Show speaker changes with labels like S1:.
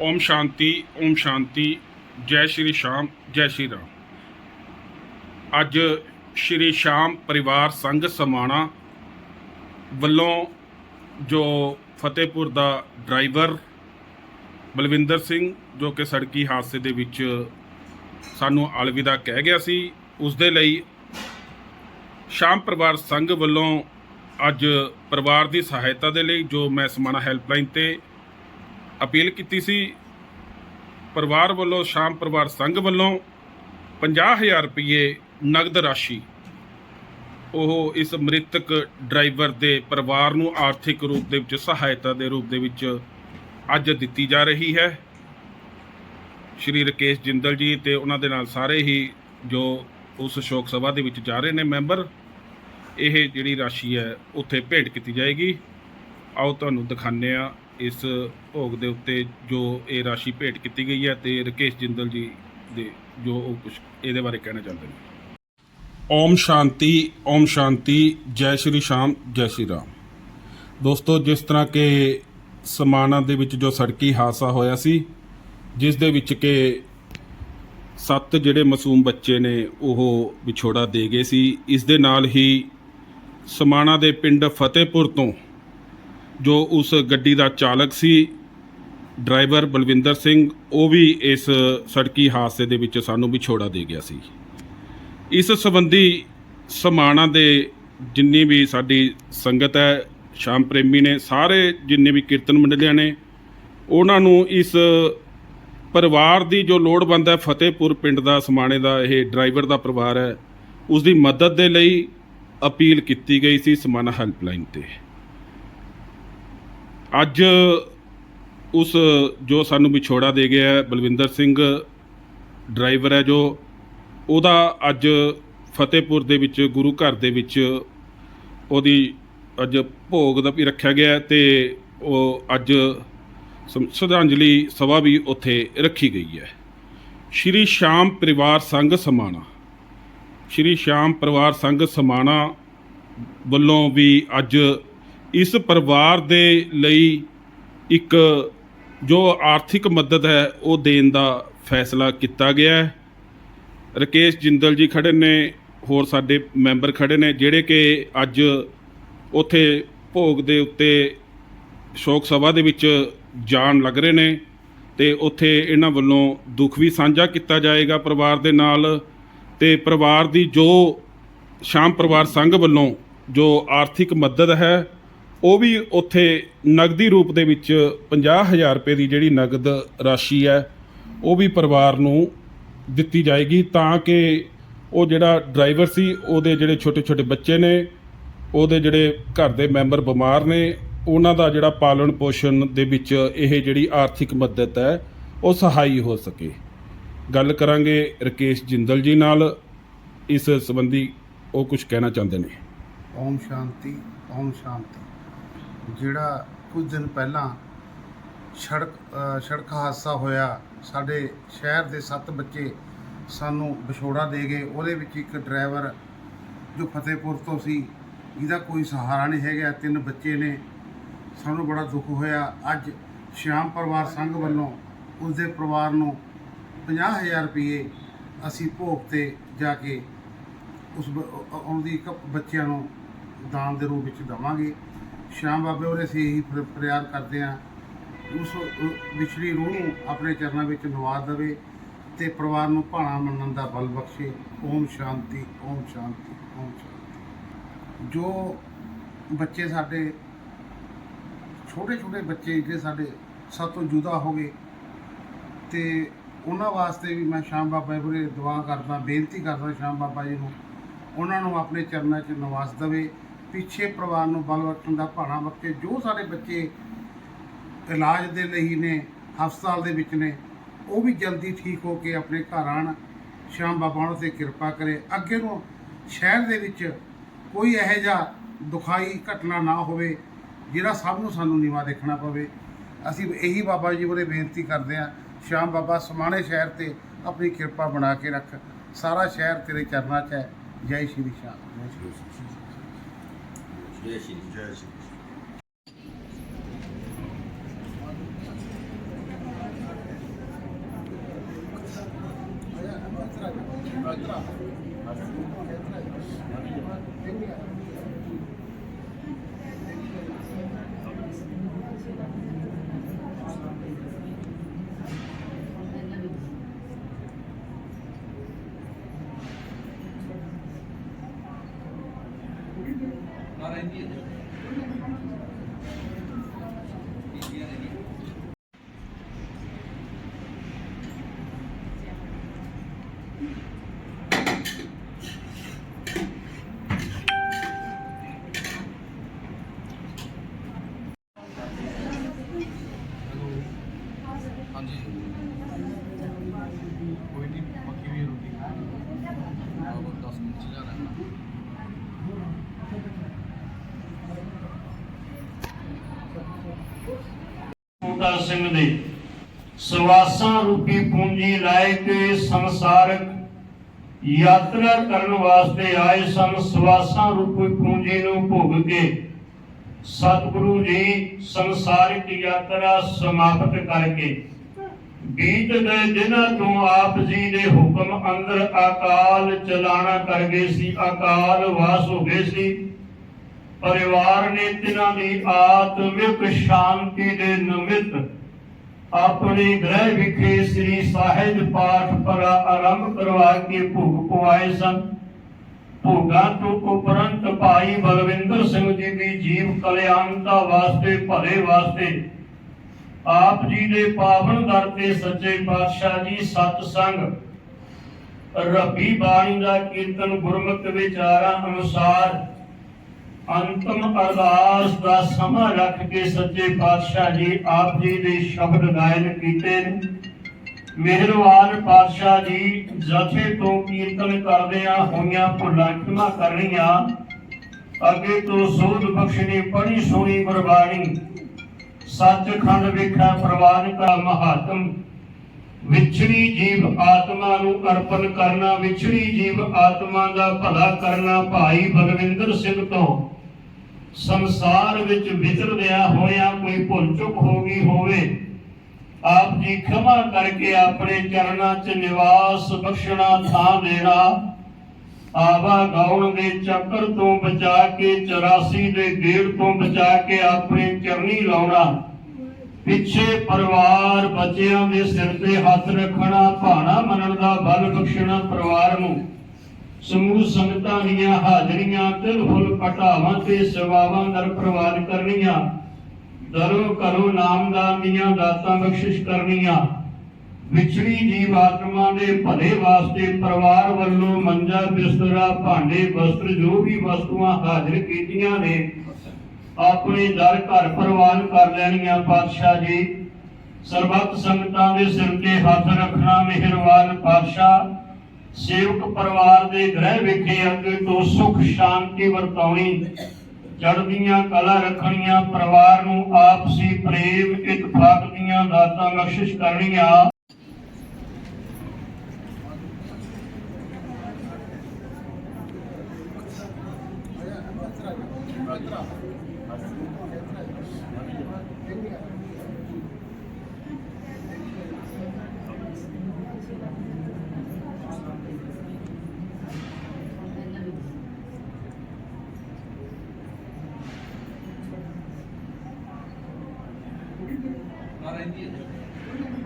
S1: ਓਮ ਸ਼ਾਂਤੀ ਓਮ ਸ਼ਾਂਤੀ, ਜੈ ਸ਼੍ਰੀ ਸ਼ਾਮ, ਜੈ ਸ਼੍ਰੀ ਰਾਮ। ਅੱਜ ਸ਼੍ਰੀ ਸ਼ਾਮ ਪਰਿਵਾਰ ਸੰਘ ਸਮਾਣਾ ਵੱਲੋਂ ਜੋ ਫਤਿਹਪੁਰ ਦਾ ਡਰਾਈਵਰ ਬਲਵਿੰਦਰ ਸਿੰਘ, ਜੋ ਕਿ ਸੜਕੀ ਹਾਦਸੇ ਦੇ ਵਿੱਚ ਸਾਨੂੰ ਅਲਵਿਦਾ ਕਹਿ ਗਿਆ ਸੀ, ਉਸ ਦੇ ਲਈ ਸ਼ਾਮ ਪਰਿਵਾਰ ਸੰਘ ਵੱਲੋਂ ਅੱਜ ਪਰਿਵਾਰ ਦੀ ਸਹਾਇਤਾ ਦੇ ਲਈ ਜੋ ਮੈਂ ਸਮਾਣਾ ਹੈਲਪਲਾਈਨ ਤੇ ਅਪੀਲ ਕੀਤੀ ਸੀ ਪਰਿਵਾਰ ਵੱਲੋਂ, ਸ਼ਾਮ ਪਰਿਵਾਰ ਸੰਘ ਵੱਲੋਂ 50000 ਰੁਪਏ ਨਗਦ ਰਾਸ਼ੀ। ਉਹ ਇਸ ਮ੍ਰਿਤਕ ਡਰਾਈਵਰ ਦੇ ਪਰਿਵਾਰ ਨੂੰ ਆਰਥਿਕ ਰੂਪ ਦੇ ਵਿੱਚ, ਸਹਾਇਤਾ ਦੇ ਰੂਪ ਦੇ ਵਿੱਚ ਅੱਜ ਦਿੱਤੀ ਜਾ ਰਹੀ ਹੈ। ਸ਼੍ਰੀ ਰਕੇਸ਼ ਜਿੰਦਲ ਜੀ ਤੇ ਉਹਨਾਂ ਦੇ ਨਾਲ ਸਾਰੇ ਹੀ ਜੋ ਉਸ ਸ਼ੋਕ ਸਭਾ ਦੇ ਵਿੱਚ ਜਾ ਰਹੇ ਨੇ ਮੈਂਬਰ, ਇਹ ਜਿਹੜੀ ਰਾਸ਼ੀ ਹੈ, ਉੱਥੇ ਭੇਟ ਕੀਤੀ ਜਾਏਗੀ। ਆਓ ਤੁਹਾਨੂੰ ਦਿਖਾਉਂਦੇ ਆ ਇਸ ਭੋਗ ਦੇ ਉੱਤੇ ਜੋ ਇਹ ਰਾਸ਼ੀ ਭੇਟ ਕੀਤੀ ਗਈ ਹੈ ਤੇ ਰਕੇਸ਼ ਜਿੰਦਲ ਜੀ ਦੇ ਜੋ ਉਹ ਕੁਝ ਇਹਦੇ ਬਾਰੇ ਕਹਿਣਾ ਚਾਹੁੰਦੇ ਨੇ। ਓਮ ਸ਼ਾਂਤੀ ਓਮ ਸ਼ਾਂਤੀ, ਜੈ ਸ਼੍ਰੀ ਸ਼ਾਮ, ਜੈ ਸ਼੍ਰੀ ਰਾਮ। ਦੋਸਤੋ, ਜਿਸ ਤਰ੍ਹਾਂ ਕਿ ਸਮਾਣਾ ਦੇ ਵਿੱਚ ਜੋ ਸੜਕੀ ਹਾਦਸਾ ਹੋਇਆ ਸੀ, ਜਿਸ ਦੇ ਵਿੱਚ ਕਿ ਸੱਤ ਜਿਹੜੇ ਮਾਸੂਮ ਬੱਚੇ ਨੇ ਉਹ ਵਿਛੋੜਾ ਦੇ ਗਏ ਸੀ, ਇਸ ਦੇ ਨਾਲ ਹੀ ਸਮਾਣਾ ਦੇ ਪਿੰਡ ਫਤਿਹਪੁਰ ਤੋਂ ਜੋ ਉਸ ਗੱਡੀ ਦਾ ਚਾਲਕ ਸੀ, ਡਰਾਈਵਰ ਬਲਵਿੰਦਰ ਸਿੰਘ, ਉਹ ਵੀ ਇਸ ਸੜਕੀ ਹਾਦਸੇ ਦੇ ਵਿੱਚ ਸਾਨੂੰ ਵਿਛੋੜਾ ਦੇ ਗਿਆ ਸੀ। ਇਸ ਸੰਬੰਧੀ ਸਮਾਣਾ ਦੇ ਜਿੰਨੀ ਵੀ ਸਾਡੀ ਸੰਗਤ ਹੈ, ਸ਼ਾਮ ਪ੍ਰੇਮੀ ਨੇ, ਸਾਰੇ ਜਿੰਨੇ ਵੀ ਕੀਰਤਨ ਮੰਡਲੀਆਂ ਨੇ, ਉਹਨਾਂ ਨੂੰ ਇਸ ਪਰਿਵਾਰ ਦੀ ਜੋ ਲੋੜਵੰਦ ਹੈ, ਫਤਿਹਪੁਰ ਪਿੰਡ ਦਾ, ਸਮਾਣੇ ਦਾ ਇਹ ਡਰਾਈਵਰ ਦਾ ਪਰਿਵਾਰ ਹੈ ਉਸ ਦੀ ਮਦਦ ਦੇ ਲਈ ਅਪੀਲ ਕੀਤੀ ਗਈ ਸੀ ਸਮਾਣਾ ਹੈਲਪਲਾਈਨ ਤੇ। ਅੱਜ ਉਸ ਜੋ ਸਾਨੂੰ ਵਿਛੋੜਾ ਦੇ ਗਿਆ ਬਲਵਿੰਦਰ ਸਿੰਘ ਡਰਾਈਵਰ ਹੈ ਜੋ, ਉਹਦਾ ਅੱਜ ਫਤਿਹਪੁਰ ਦੇ ਵਿੱਚ, ਗੁਰੂ ਘਰ ਦੇ ਵਿੱਚ ਉਹਦੀ ਅੱਜ ਭੋਗ ਦਾ ਵੀ ਰੱਖਿਆ ਗਿਆ ਹੈ ਤੇ ਉਹ ਅੱਜ ਸ਼ਰਧਾਂਜਲੀ ਸਭਾ ਵੀ ਉੱਥੇ ਰੱਖੀ ਗਈ ਹੈ। ਸ਼੍ਰੀ ਸ਼ਾਮ ਪਰਿਵਾਰ ਸੰਘ ਸਮਾਣਾ। ਸ਼੍ਰੀ ਸ਼ਾਮ ਪਰਿਵਾਰ ਸੰਘ ਸਮਾਣਾ ਵੱਲੋਂ ਵੀ ਅੱਜ ਇਸ ਪਰਿਵਾਰ ਦੇ ਲਈ ਇੱਕ ਜੋ ਆਰਥਿਕ ਮਦਦ ਹੈ, ਉਹ ਦੇਣ ਦਾ ਫੈਸਲਾ ਕੀਤਾ ਗਿਆ ਹੈ। ਰਕੇਸ਼ ਜਿੰਦਲ ਜੀ ਖੜੇ ਨੇ, ਹੋਰ ਸਾਡੇ ਮੈਂਬਰ ਖੜੇ ਨੇ, ਜਿਹੜੇ ਕਿ ਅੱਜ ਉੱਥੇ ਭੋਗ ਦੇ ਉੱਤੇ ਸ਼ੋਕ ਸਭਾ ਦੇ ਵਿੱਚ ਜਾਣ ਲੱਗ ਰਹੇ ਨੇ ਤੇ ਉੱਥੇ ਇਹਨਾਂ ਵੱਲੋਂ ਦੁੱਖ ਵੀ ਸਾਂਝਾ ਕੀਤਾ ਜਾਏਗਾ ਪਰਿਵਾਰ ਦੇ ਨਾਲ ਤੇ ਪਰਿਵਾਰ ਦੀ ਜੋ ਸ਼ਾਮ ਪਰਿਵਾਰ ਸੰਘ ਵੱਲੋਂ ਜੋ ਆਰਥਿਕ ਮਦਦ ਹੈ ਉਹ ਵੀ ਉੱਥੇ ਨਗਦੀ ਰੂਪ ਦੇ ਵਿੱਚ 50000 ਰੁਪਏ ਦੀ ਜਿਹੜੀ ਨਗਦ ਰਾਸ਼ੀ ਹੈ, ਉਹ ਵੀ ਪਰਿਵਾਰ ਨੂੰ ਦਿੱਤੀ ਜਾਏਗੀ ਤਾਂ ਕਿ ਉਹ ਜਿਹੜਾ ਡਰਾਈਵਰ ਸੀ, ਉਹਦੇ ਜਿਹੜੇ ਛੋਟੇ ਛੋਟੇ ਬੱਚੇ ਨੇ, ਉਹਦੇ ਜਿਹੜੇ ਘਰ ਦੇ ਮੈਂਬਰ ਬਿਮਾਰ ਨੇ, ਉਹਨਾਂ ਦਾ ਜਿਹੜਾ ਪਾਲਣ ਪੋਸ਼ਣ ਦੇ ਵਿੱਚ ਇਹ ਜਿਹੜੀ ਆਰਥਿਕ ਮਦਦ ਹੈ, ਉਹ ਸਹਾਈ ਹੋ ਸਕੇ। ਗੱਲ ਕਰਾਂਗੇ ਰਕੇਸ਼ ਜਿੰਦਲ ਜੀ ਨਾਲ। ਇਸ ਸੰਬੰਧੀ ਉਹ ਕੁਝ ਕਹਿਣਾ ਚਾਹੁੰਦੇ ਨੇ।
S2: ਓਮ ਸ਼ਾਂਤੀ ਓਮ ਸ਼ਾਂਤੀ। ਜਿਹੜਾ ਕੁਝ ਦਿਨ ਪਹਿਲਾਂ ਸੜਕ ਸੜਕ ਹਾਦਸਾ ਹੋਇਆ, ਸਾਡੇ ਸ਼ਹਿਰ ਦੇ ਸੱਤ ਬੱਚੇ ਸਾਨੂੰ ਵਿਛੋੜਾ ਦੇ ਗਏ। ਉਹਦੇ ਵਿੱਚ ਇੱਕ ਡਰਾਈਵਰ ਜੋ ਫਤਿਹਪੁਰ ਤੋਂ ਸੀ ਜਿਹਦਾ ਕੋਈ ਸਹਾਰਾ ਨਹੀਂ ਹੈਗਾ। ਤਿੰਨ ਬੱਚੇ ਨੇ। ਸਾਨੂੰ ਬੜਾ ਦੁੱਖ ਹੋਇਆ। ਅੱਜ ਸ਼ਾਮ ਪਰਿਵਾਰ ਸੰਘ ਵੱਲੋਂ ਉਸਦੇ ਪਰਿਵਾਰ ਨੂੰ 50000 ਰੁਪਏ ਅਸੀਂ ਭੋਗ ਤੇ ਜਾ ਕੇ ਉਸ ਬ- ਉਹਦੀ ਇੱਕ ਬੱਚਿਆਂ ਨੂੰ ਦਾਨ ਦੇ ਰੂਪ ਵਿੱਚ ਦਵਾਂਗੇ। ਸ਼ਾਮ ਬਾਬੇ ਉਹਦੇ ਅਸੀਂ ਇਹੀ ਫਰ- ਫਰਿਆਦ ਕਰਦੇ ਹਾਂ ਉਸ ਅ, ਵਿਛੜੀ ਰੂਹ ਨੂੰ ਆਪਣੇ ਚਰਨਾਂ ਵਿੱਚ ਨਵਾਜ਼ ਦੇਵੇ ਤੇ ਪਰਿਵਾਰ ਨੂੰ ਭਾਣਾ ਮੰਨਣ ਦਾ ਬਲ ਬਖਸ਼ੇ। ਓਮ ਸ਼ਾਂਤੀ ਓਮ ਸ਼ਾਂਤੀ ਓਮ ਸ਼ਾਂਤੀ। ਜੋ ਬੱਚੇ ਸਾਡੇ ਛੋਟੇ ਛੋਟੇ ਬੱਚੇ ਜਿਹੜੇ ਸਾਡੇ ਸਾਤੋਂ ਜੁਦਾ ਹੋ ਗਏ ਤੇ ਉਹਨਾਂ ਵਾਸਤੇ ਵੀ ਮੈਂ ਸ਼ਾਮ ਬਾਬਾ ਜੀ ਕੋਲੇ ਦੁਆ ਕਰਦਾ ਬੇਨਤੀ ਕਰਦਾ ਸ਼ਾਮ ਬਾਬਾ ਜੀ ਨੂੰ ਉਹਨਾਂ ਨੂੰ ਆਪਣੇ ਚਰਨਾਂ 'ਚ ਨਿਵਾਸ ਦੇਵੇ। ਪਿੱਛੇ ਪਰਿਵਾਰ ਨੂੰ ਬਲ ਬਖਸ਼ਣ ਦਾ ਭਾਣਾ ਬਖਸ਼ੇ ਜੋ ਸਾਡੇ ਬੱਚੇ ਇਲਾਜ ਦੇ ਲਈ ਨੇ, ਹਸਪਤਾਲ ਦੇ ਵਿੱਚ ਨੇ, ਉਹ ਵੀ ਜਲਦੀ ਠੀਕ ਹੋ ਕੇ ਆਪਣੇ ਘਰ ਆਣ। ਸ਼ਾਮ ਬਾਬਾ ਉਹਨਾਂ ਤੇ ਕਿਰਪਾ ਕਰੇ। ਅੱਗੇ ਨੂੰ ਸ਼ਹਿਰ ਦੇ ਵਿੱਚ ਕੋਈ ਇਹੋ ਜਿਹਾ ਦੁਖਾਈ ਘਟਨਾ ਨਾ ਹੋਵੇ, ਜਿਹੜਾ ਸਭ ਨੂੰ ਸਾਨੂੰ ਨੀਵਾ ਦੇਖਣਾ ਪਵੇ। ਅਸੀਂ ਇਹੀ ਬਾਬਾ ਜੀ ਕੋਲੇ ਬੇਨਤੀ ਕਰਦੇ ਹਾਂ, ਸ਼ਾਮ ਬਾਬਾ ਸਮਾਣੇ ਸ਼ਹਿਰ ਤੇ ਆਪਣੀ ਕਿਰਪਾ ਬਣਾ ਕੇ ਰੱਖ। ਸਾਰਾ ਸ਼ਹਿਰ ਤੇਰੇ ਚਰਨਾਂ 'ਚ ਹੈ। ਜੈ ਸ਼੍ਰੀ ਸ਼ਾਮ।
S3: 谢谢，谢谢。谢谢哎，
S4: ਬੂਟਾ ਸਿੰਘ ਦੇ। ਸਵਾਸਾਂ ਰੂਪੀ ਪੂੰਜੀ ਲੈ ਕੇ ਸੰਸਾਰਕ ਯਾਤਰਾ ਕਰਨ ਵਾਸਤੇ ਆਏ ਸਨ। ਸਵਾਸਾਂ ਰੂਪੀ ਪੂੰਜੀ ਨੂੰ ਭੋਗ ਕੇ ਸਤਿਗੁਰੂ ਜੀ ਸੰਸਾਰਿਕ ਯਾਤਰਾ ਸਮਾਪਤ ਕਰਕੇ ਬੀਤ ਗਏ ਦਿਨਾਂ ਤੋਂ ਆਪ ਜੀ ਦੇ ਹੁਕਮ ਅੰਦਰ ਅਕਾਲ ਚਲਾਣਾ ਕਰ ਗਏ ਸੀ। ਅਕਾਲ ਵਾਸ ਹੋ ਗਏ ਸੀ। ਪਰਿਵਾਰ ਨੇ ਤਿਨਾਂ ਦੀ ਆਤਮਿਕ ਸ਼ਾਂਤੀ ਦੇ ਨਿਮਿਤ। ਆਪਣੇ ਗ੍ਰਹਿ ਵਿਖੇ ਸ੍ਰੀ ਸਾਹਿਜ ਪਾਠ ਪਰ ਆਰੰਭ ਕਰਵਾ ਕੇ ਭੋਗ ਪਵਾਏ ਸਨ। ਭੋਗਾਂ ਤੋਂ ਉਪਰੰਤ ਭਾਈ ਬਲਵਿੰਦਰ ਸਿੰਘ ਜੀ ਦੀ ਜੀਵ ਕਲਿਆਣਤਾ ਵਾਸਤੇ, ਭਲੇ ਵਾਸਤੇ ਆਪ ਜੀ ਦੇ ਪਾਵਨ ਦਰ ਤੇ ਸੱਚੇ ਪਾਤਸ਼ਾਹ ਜੀ ਸਤ ਸੰਗ ਰੱਬੀ ਬਾਣੀ ਦਾ ਕੀਰਤਨ ਗੁਰਮਤਿ ਵਿਚਾਰਾਂ ਅਨੁਸਾਰ ਅੰਤਮ ਅਰਦਾਸ ਦਾ ਸਮਾਂ ਰੱਖ ਕੇ ਸੱਚੇ ਪਾਤਸ਼ਾਹ ਜੀ ਆਪ ਜੀ ਦੇ ਸ਼ਬਦ ਗਾਇਨ ਕੀਤੇ ਨੇ। ਮਿਹਰਬਾਨ ਪਾਤਸ਼ਾਹ ਜੀ, ਜਥੇ ਤੋਂ ਕੀਰਤਨ ਕਰਦਿਆਂ ਹੋਈਆਂ ਭੁੱਲਾਂ ਖਿਮਾ ਕਰਨੀਆਂ। ਅੱਗੇ ਤੋਂ ਸੋਧ ਬਖਸ਼ਣੀ ਬੜੀ ਸੋਹਣੀ ਗੁਰਬਾਣੀ। ਸੱਚਖੰਡ ਵਿਖੇ ਪ੍ਰਵਾਨ ਕਾ ਮਹਾਤਮ। ਵਿਛੜੀ ਜੀਵ ਆਤਮਾ ਨੂੰ ਅਰਪਣ ਕਰਨਾ, ਵਿਛੜੀ ਜੀਵ ਆਤਮਾ ਦਾ ਭਲਾ ਕਰਨਾ ਭਾਈ ਬਲਵਿੰਦਰ ਸਿੰਘ ਤੋਂ। ਸੰਸਾਰ ਵਿੱਚ ਵਿਚਰਦਿਆਂ ਹੋਇਆਂ ਕੋਈ ਭੁੱਲ ਚੁੱਕ ਹੋ ਗਈ ਹੋਵੇ, ਆਪ ਜੀ ਖਿਮਾ ਕਰਕੇ ਆਪਣੇ ਚਰਨਾਂ 'ਚ ਨਿਵਾਸ ਬਖਸ਼ਣਾ, ਥਾਂ ਦੇਣਾ। ਆਵਾ ਗਾਉਣ ਦੇ ਚੱਕਰ ਤੋਂ ਬਚਾ ਕੇ 84 ਦੇ ਗੇੜ ਤੋਂ ਬਚਾ ਕੇ ਆਪਣੇ ਚਰਨੀ ਲਾਉਣਾ। ਪਿੱਛੇ ਪਰਿਵਾਰ ਬੱਚਿਆਂ ਦੇ ਸਿਰ ਤੇ ਹੱਥ ਰੱਖਣਾ, ਭਾਣਾ ਮੰਨਣ ਦਾ ਬਲ ਬਖਸ਼ਣਾ ਪਰਿਵਾਰ ਨੂੰ। ਸਮੂਹ ਸੰਗਤਾਂ ਦੀਆਂ ਹਾਜ਼ਰੀਆਂ, ਤਿਲ ਫੁੱਲ ਪਟਾਵਾਂ ਤੇ ਸੇਵਾਵਾਂ ਦਰ ਪ੍ਰਵਾਨ ਕਰਨੀਆਂ। ਦਰੋ ਕਰੋ ਨਾਮਦਾਨ ਦੀਆਂ ਦਾਤਾਂ ਬਖਸ਼ਿਸ਼ ਕਰਨੀਆਂ। ਵਿਛੜੀ ਜੀਵ ਆਤਮਾ ਦੇ ਭਲੇ ਵਾਸਤੇ ਪਰਿਵਾਰ ਵੱਲੋਂ ਮੰਜਾ, ਬਿਸਤਰਾ, ਭਾਂਡੇ, ਵਸਤਰ ਜੋ ਵੀ ਵਸਤੂਆਂ ਹਾਜ਼ਰ ਕੀਤੀਆਂ ਨੇ, ਆਪਣੇ ਦਰ ਘਰ ਪ੍ਰਵਾਨ ਕਰ ਲੈਣੀਆਂ। ਪਾਤਸ਼ਾਹ ਜੀ, ਸਰਬੱਤ ਸੰਗਤਾਂ ਦੇ ਸਿਰ ਤੇ ਹੱਥ ਰੱਖਣਾ ਮਿਹਰਵਾਨ ਪਾਤਸ਼ਾਹ। ਸੇਵਕ ਪਰਿਵਾਰ ਦੇ ਗ੍ਰਹਿ ਵਿਖੇ ਅੱਗੇ ਤੋਂ ਸੁਖ ਸ਼ਾਂਤੀ ਵਰਤਾਉਣੀ। ਚੜ੍ਹਦੀਆਂ ਕਲਾ ਰੱਖਣੀਆਂ, ਪਰਿਵਾਰ ਨੂੰ ਆਪਸੀ ਪ੍ਰੇਮ ਇਤਫਾਕ ਦੀਆਂ ਦਾਤਾਂ ਬਖਸ਼ਿਸ਼ ਕਰਨੀਆਂ। Amen.